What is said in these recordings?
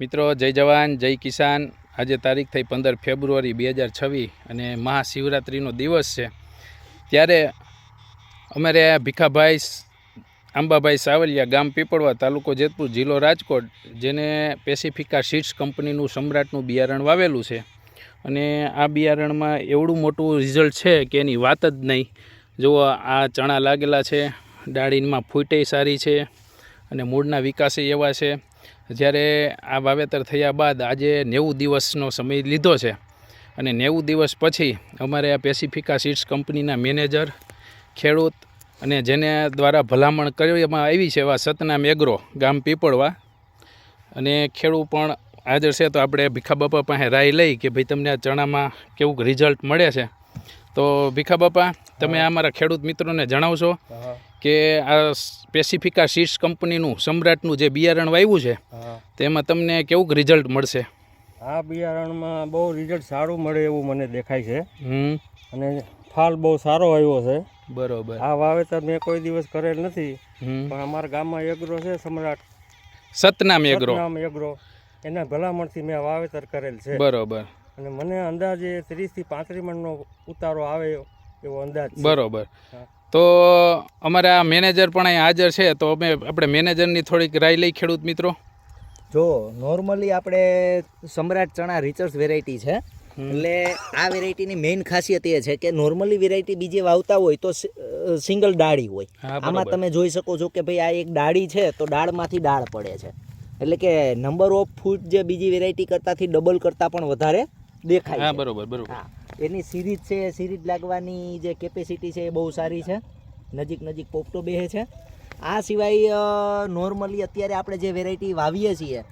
મિત્રો, જય જવાન, જય કિસાન. આજે તારીખ થઈ પંદર ફેબ્રુઆરી બે હજાર છવ્વીસ અને મહાશિવરાત્રિનો દિવસ છે. ત્યારે અમારે ભીખાભાઈ આંબાભાઈ સાવલિયા ગામ પીપળવા તાલુકો જેતપુર જિલ્લો રાજકોટ, જેને પેસિફિકા સીડ્સ કંપનીનું સમ્રાટનું બિયારણ વાવેલું છે. અને આ બિયારણમાં એવડું મોટું રિઝલ્ટ છે કે એની વાત જ નહીં. જુઓ, આ ચણા લાગેલા છે, ડાળીમાં ફૂટે સારી છે અને મૂળના વિકાસે એવા છે. જ્યારે આ વાવેતર થયા બાદ આજે નેવું દિવસનો સમય લીધો છે અને નેવું દિવસ પછી અમારે આ પેસિફિકા સીડ્સ કંપનીના મેનેજર, ખેડૂત અને જેને દ્વારા ભલામણ કરવામાં આવી છે એવા સતનામ એગ્રો, ગામ પીપળવા અને ખેડૂત પણ હાજર છે. તો આપણે ભીખા બાપા પાસે રાય લઈ કે ભાઈ તમને આ ચણામાં કેવું રિઝલ્ટ મળે છે. તો ભીખા બાપા તમે અમારા ખેડૂત મિત્રોને જણાવશો કે આ સ્પેસિફિકા સીડ્સ કંપનીનું સમ્રાટનું જે બિયારણ વાવ્યું છે તેમાં તમને કેવું રિઝલ્ટ મળશે? આ બિયારણમાં બહુ રિઝલ્ટ સારું મળે એવું મને દેખાય છે. અને ફાલ બહુ સારો આવ્યો છે. બરોબર. આ વાવેતર મેં કોઈ દિવસ કરેલ નથી પણ અમારા ગામમાં એગ્રો છે સમ્રાટ. સતનામ એગ્રો. એગ્રો. એના ભલામણથી મેં વાવેતર કરેલ છે. બરોબર. અને મને અંદાજે ત્રીસથી પાંત્રીસ મણનો ઉતારો આવે એવો અંદાજ છે. બરોબર. તો અમારા આ મેનેજર પણ અહીં હાજર છે તો અમે આપણે મેનેજરની થોડીક રાય લઈ ખેડૂત મિત્રો? જો નોર્મલી આપણે સમ્રાટ ચણા રિચર્સ વેરાયટી છે. એટલે આ વેરાયટીની મેઇન ખાસિયત એ છે કે નોર્મલી વેરાયટી બીજે વાવતા હોય તો સિંગલ ડાળી હોય. આમાં તમે જોઈ શકો છો કે ભાઈ આ એક ડાળી છે તો ડાળમાંથી ડાળ પડે છે. એટલે કે નંબર ઓફ ફૂટ જે બીજી વેરાયટી કરતાંથી ડબલ કરતાં પણ વધારે દેખાય હા બરોબર બરોબર. હા. એની સિરીજ છે સિરીજ લાગવાની જે કેપેસિટી છે એ બહુ સારી છે. નજીક નજીક પોપટો બેહે છે. આ સિવાય નોર્મલી અત્યારે આપણે જે વેરાયટી વાવીએ છીએ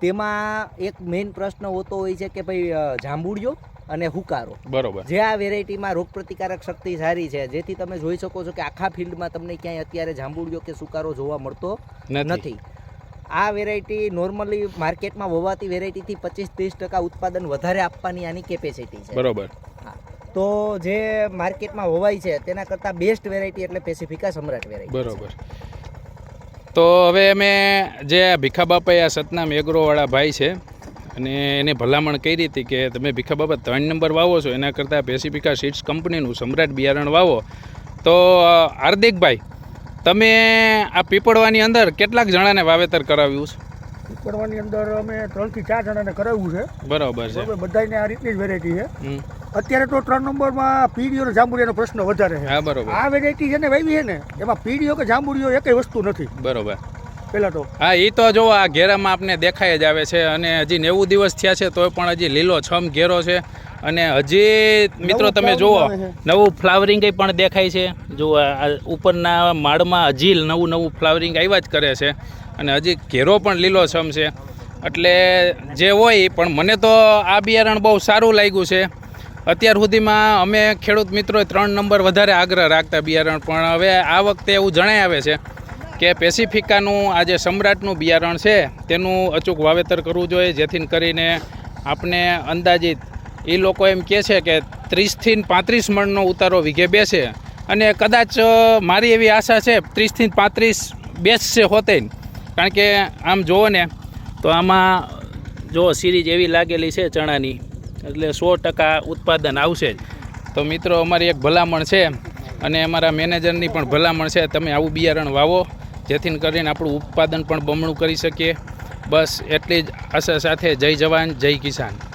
તેમાં એક મેઇન પ્રશ્ન હોતો હોય છે કે ભાઈ જાંબુડિયો અને હુકારો. બરોબર. જે આ વેરાયટીમાં રોગપ્રતિકારક શક્તિ સારી છે જેથી તમે જોઈ શકો છો કે આખા ફિલ્ડમાં તમને ક્યાંય અત્યારે જાંબુડિયો કે સુકારો જોવા મળતો નથી. આ વેરાયટી નોર્મલી માર્કેટમાં વવાતી વેરાયટીથી પચીસ ત્રીસ ટકા ઉત્પાદન વધારે આપવાની આની કેપેસિટી છે. બરોબર. હા. તો જે માર્કેટમાં વવાય છે તેના કરતાં બેસ્ટ વેરાયટી એટલે પેસિફિકા સમ્રાટ વેરાયટી બરોબર. તો હવે અમે જે આ ભીખા બાપાએ આ સતનામ એગ્રોવાળા ભાઈ છે અને એને ભલામણ કરી હતી કે તમે ભીખા બાપા ત્રણ નંબર વાવો છો એના કરતાં પેસિફિકા સીડ્સ કંપનીનું સમ્રાટ બિયારણ વાવો. તો હાર્દિકભાઈ તમે આ પીપળવાની અંદર કેટલાક જણાને વાવેતર કરાવ્યું છે? પીપળવાની અંદર અમે ત્રણથી ચાર જણાને કરાવ્યું છે. બરાબર છે. બધાને આ રીતની જ વેરાયટી છે. અત્યારે તો ત્રણ નંબરમાં પીડીઓ અને જાંબુડિયાનો પ્રશ્ન વધારે છે. હા બરાબર. આ વેરાયટી છે ને વાવી છે ને એમાં પીડીઓ કે જાંબુડીઓ એકેય વસ્તુ નથી. બરોબર. પહેલાં તો? હા એ તો જો આ ઘેરામાં આપને દેખાય જ આવે છે અને હજી નેવું દિવસ થયા છે તોય પણ હજી લીલો છમ ઘેરો છે. અને હજી મિત્રો તમે જુઓ નવું ફ્લાવરિંગ પણ દેખાય છે. જુઓ ઉપરના માળમાં હજી નવું નવું ફ્લાવરિંગ આવ્યા જ કરે છે. અને હજી ઘેરો પણ લીલો છમ છે. એટલે જે હોય પણ મને તો આ બિયારણ બહુ સારું લાગ્યું છે. અત્યાર સુધીમાં અમે ખેડૂત મિત્રોએ ત્રણ નંબર વધારે આગ્રહ રાખતા બિયારણ પણ હવે આ વખતે એવું જણાય આવે છે. કે પેસિફિકાનું આ જે સમ્રાટનું બિયારણ છે, તેનું અચૂક વાવેતર કરવું જોઈએ જેથી કરીને આપણે અંદાજિત એ લોકો એમ કહે છે કે ત્રીસથી પાંત્રીસ મણનો ઉતારો વીઘે બેસે અને કદાચ મારી એવી આશા છે ત્રીસથી પાંત્રીસ બેસશે હોતે કારણ કે આમ જુઓ ને, તો આમાં જો સિરીજ એવી લાગેલી છે ચણાની, એટલે સો ટકા ઉત્પાદન આવશે જ. તો મિત્રો, અમારી એક ભલામણ છે અને અમારા મેનેજરની પણ ભલામણ છે, તમે આવું બિયારણ વાવો. જેથી કરીને આપણું ઉત્પાદન પણ બમણું કરી શકીએ. બસ, એટલી જ આશા સાથે જય જવાન, જય કિસાન.